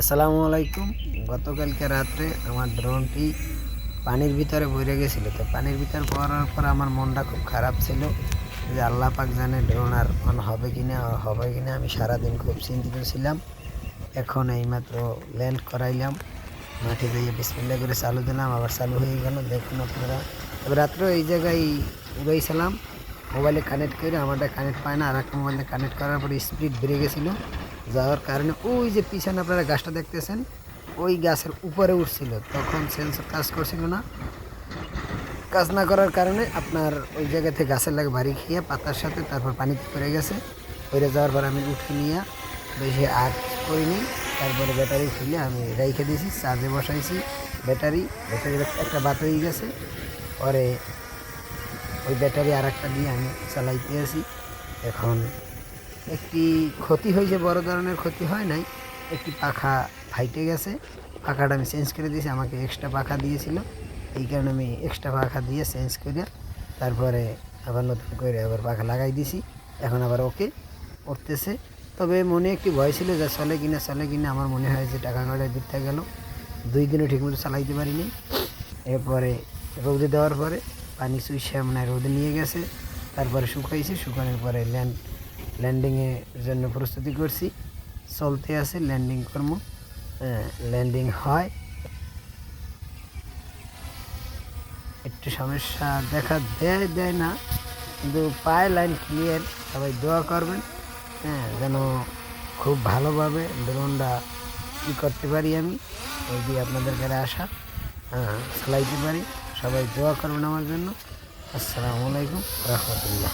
আসসালামু আলাইকুম। গতকালকে রাত্রে আমার ড্রোনটি পানির ভিতরে পড়ে গেছিল। তো পানির ভিতরে পড়ার পর আমার মনটা খুব খারাপ ছিল যে আল্লাহ পাক জানে ড্রোন আর অন হবে কি না হবে কি না আমি সারাদিন খুব চিন্তিত ছিলাম। এখন এইমাত্র ল্যান্ড করাইলাম। মাঠে দিয়ে বিসমিল্লা করে চালু দিলাম, আবার চালু হয়ে গেল। দেখুন আপনারা। তবে রাত্রে এই জায়গায় উড়াইছিলাম। মোবাইলে কানেক্ট করে আমারটা কানেক্ট পায় না। আর একটা মোবাইলে কানেক্ট করার পরে স্পিড বেড়ে গেছিল। যাওয়ার কারণে ওই যে পিছনে আপনারা গাছটা দেখতেছেন, ওই গাছের উপরে উঠছিল। তখন সেন্সর কাজ করছিল না। কাজ না করার কারণে আপনার ওই জায়গা থেকে গাছের লাগে বাড়ি খেয়ে পাতার সাথে তারপর পানিতে পড়ে গেছে। পড়ে যাওয়ার পর আমি উঠে নিয়ে বেশি আগ করিনি। তারপরে ব্যাটারি খুলে আমি রেখে দিয়েছি চার্জে বসাইছি। ব্যাটারি ব্যাটারি একটা বাত হয়ে গেছে। পরে ওই ব্যাটারি আর একটা দিয়ে আমি চালাইতে আছি। এখন একটি ক্ষতি হয়েছে, বড় ধরনের ক্ষতি হয় নাই। একটি পাখা ফাইটে গেছে। পাখাটা আমি চেঞ্জ করে দিয়েছি, আমাকে এক্সট্রা পাখা দিয়েছিল। এই কারণে আমি এক্সট্রা পাখা দিয়ে চেঞ্জ করে তারপরে আবার নতুন করে আবার পাখা লাগাই দিছি এখন আবার ওকে উঠতেছে তবে মনে একটি ভয় ছিল যে চলে কিনা চলে কিনা, আমার মনে হয় যে টাকা কাটা দিতে গেল। দুই দিনও ঠিকমতো চালাইতে পারিনি। এরপরে রোদে দেওয়ার পরে পানি চুইসে মানে রোদে নিয়ে গেছে। তারপরে শুকাইছে, শুকানোর পরে ল্যান্ড ল্যান্ডিংয়ের জন্য প্রস্তুতি করছি। চলতে আছে ল্যান্ডিং কর্ম। ল্যান্ডিং হয়। একটু সমস্যা দেখা দেয় দেয় না। কিন্তু পায় লাইন ক্লিয়ার সবাই দোয়া করবেন। হ্যাঁ যেন খুব ভালোভাবে ড্রোনটা ই করতে পারি আমি। ওই দিয়ে আপনাদের কাছে আসা চালাইতে পারি। সবাই দোয়া করবেন আমার জন্য। আসসালামু আলাইকুম, রহমতুল্লাহ।